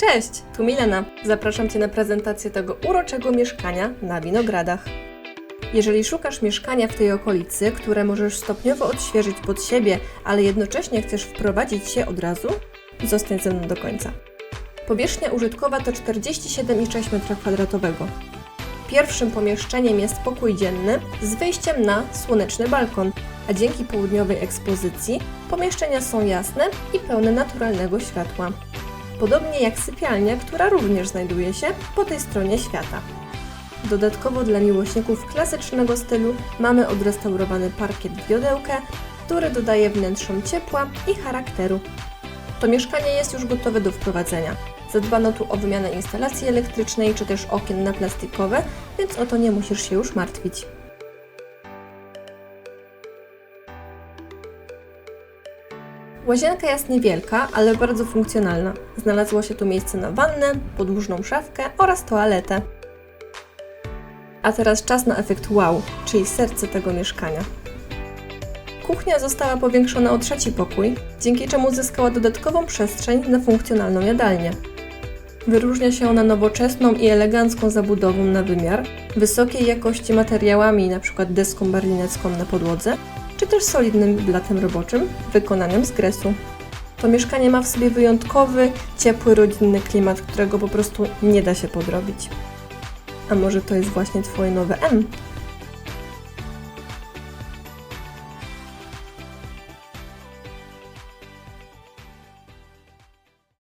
Cześć, tu Milena. Zapraszam Cię na prezentację tego uroczego mieszkania na Winogradach. Jeżeli szukasz mieszkania w tej okolicy, które możesz stopniowo odświeżyć pod siebie, ale jednocześnie chcesz wprowadzić się od razu, zostań ze mną do końca. Powierzchnia użytkowa to 47,6 m2. Pierwszym pomieszczeniem jest pokój dzienny z wyjściem na słoneczny balkon, a dzięki południowej ekspozycji pomieszczenia są jasne i pełne naturalnego światła. Podobnie jak sypialnia, która również znajduje się po tej stronie świata. Dodatkowo dla miłośników klasycznego stylu mamy odrestaurowany parkiet wiodełkę, który dodaje wnętrzom ciepła i charakteru. To mieszkanie jest już gotowe do wprowadzenia. Zadbano tu o wymianę instalacji elektrycznej czy też okien na plastikowe, więc o to nie musisz się już martwić. Łazienka jest niewielka, ale bardzo funkcjonalna. Znalazło się tu miejsce na wannę, podłużną szafkę oraz toaletę. A teraz czas na efekt wow, czyli serce tego mieszkania. Kuchnia została powiększona o trzeci pokój, dzięki czemu zyskała dodatkową przestrzeń na funkcjonalną jadalnię. Wyróżnia się ona nowoczesną i elegancką zabudową na wymiar, wysokiej jakości materiałami, np. deską berlinecką na podłodze, też solidnym blatem roboczym wykonanym z gresu. To mieszkanie ma w sobie wyjątkowy, ciepły, rodzinny klimat, którego po prostu nie da się podrobić. A może to jest właśnie Twoje nowe M?